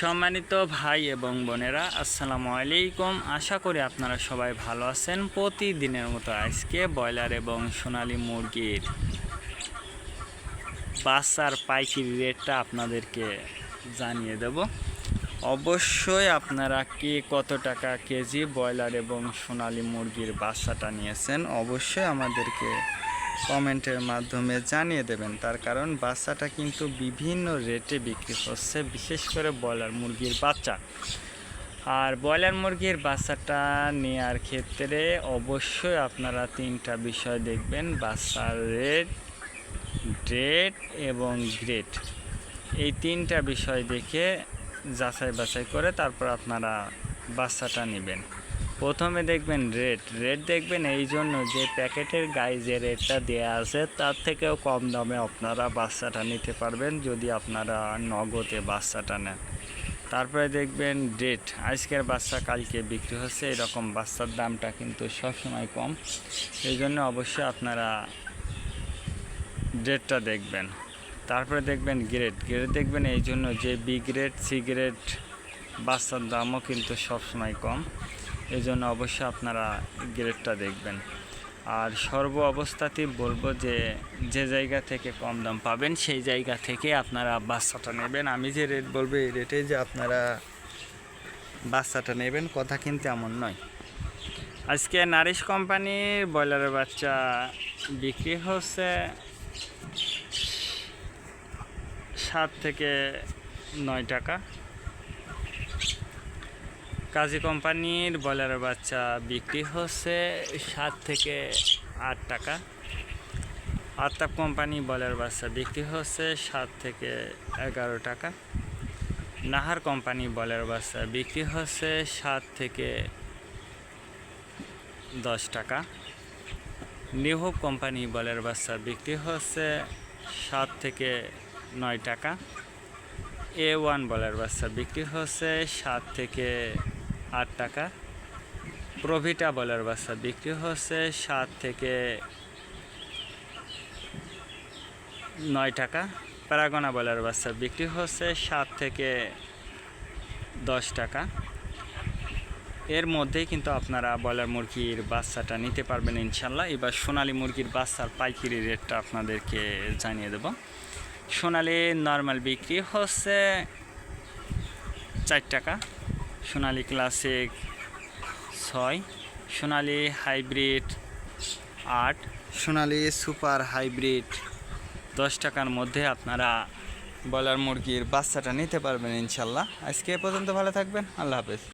সম্মানিত ভাই এবং বোনেরা, আসসালামু আলাইকুম। আশা করি আপনারা সবাই ভালো আছেন। প্রতিদিনের মতো আজকে ব্রয়লার এবং সোনালী মুরগির বাচ্চার পাইকারি রেটটা আপনাদেরকে জানিয়ে দেব। অবশ্যই আপনারা কে কত টাকা কেজি ব্রয়লার এবং সোনালী মুরগির বাচ্চাটা নিয়েছেন, অবশ্যই আমাদেরকে কমেন্টের মাধ্যমে জানিয়ে দেবেন। তার কারণ বাচ্চাটা কিন্তু বিভিন্ন রেটে বিক্রি হচ্ছে, বিশেষ করে ব্রয়লার মুরগির বাচ্চা। আর ব্রয়লার মুরগির বাচ্চাটা নেওয়ার ক্ষেত্রে অবশ্যই আপনারা তিনটা বিষয় দেখবেন, বাচ্চার রেট ডেট এবং গ্রেড এই তিনটা বিষয় দেখে যাচাই বাছাই করে তারপর আপনারা বাচ্চাটা নেবেন। প্রথমে দেখবেন রেট। রেট দেখবেন এই জন্য যে প্যাকেটের গায়ে যে রেটটা দেওয়া আছে, তার থেকেও কম দামে আপনারা বাচ্চাটা নিতে পারবেন যদি আপনারা নগদে বাচ্চাটা নেন। তারপরে দেখবেন ডেট আজকের বাচ্চা কালকে বিক্রি হচ্ছে, এরকম বাচ্চার দামটা কিন্তু সবসময় কম। এই জন্য অবশ্যই আপনারা ডেটটা দেখবেন। তারপরে দেখবেন গ্রেড। গ্রেড দেখবেন এই জন্য যে বি গ্রেড, সি গ্রেড, বাচ্চার দামও কিন্তু সবসময় কম। এই জন্য অবশ্যই আপনারা গ্রেডটা দেখবেন। আর সর্ব অবস্থাতেই বলব যে যে জায়গা থেকে কম দাম পাবেন, সেই জায়গা থেকে আপনারা বাচ্চাটা নেবেন। আমি যে রেট বলব, এই রেটে যে আপনারা বাচ্চাটা নেবেন, কথা কিন্তু এমন নয়। আজকে নারিশ কোম্পানির ব্রয়লারের বাচ্চা বিক্রি হচ্ছে সাত থেকে নয় টাকা। কাজী কোম্পানির ব্রয়লারের বাচ্চা বিক্রি হচ্ছে সাত থেকে আট টাকা। আত্তাপ কোম্পানি ব্রয়লার বাচ্চা বিক্রি হচ্ছে সাত থেকে এগারো টাকা। নাহার কোম্পানি ব্রয়লার বাচ্চা বিক্রি হচ্ছে সাত থেকে দশ টাকা। নিউ কোম্পানি ব্রয়লার বাচ্চা বিক্রি হচ্ছে সাত থেকে নয় টাকা। এ ওয়ান বলার বাচ্চা বিক্রি হচ্ছে সাত থেকে আট টাকা। প্রভিটা বলার বাচ্চা বিক্রি হচ্ছে সাত থেকে নয় টাকা। প্যারাগোনা বলার বাচ্চা বিক্রি হচ্ছে সাত থেকে দশ টাকা। এর মধ্যেই কিন্তু আপনারা ব্রয়লার মুরগির বাচ্চাটা নিতে পারবেন ইনশাল্লাহ এবার সোনালী মুরগির বাচ্চার পাইকারি রেটটা আপনাদেরকে জানিয়ে দেব। সোনালি নর্মাল বিক্রি হচ্ছে চার টাকা। সোনালি ক্লাসিক ছয় সোনালি হাইব্রিড আট সোনালি সুপার হাইব্রিড। দশ টাকার মধ্যে আপনারা ব্রয়লার মুরগির বাচ্চাটা নিতে পারবেন ইনশাল্লাহ। আজকে এ পর্যন্ত ভালো থাকবেন আল্লাহ হাফেজ।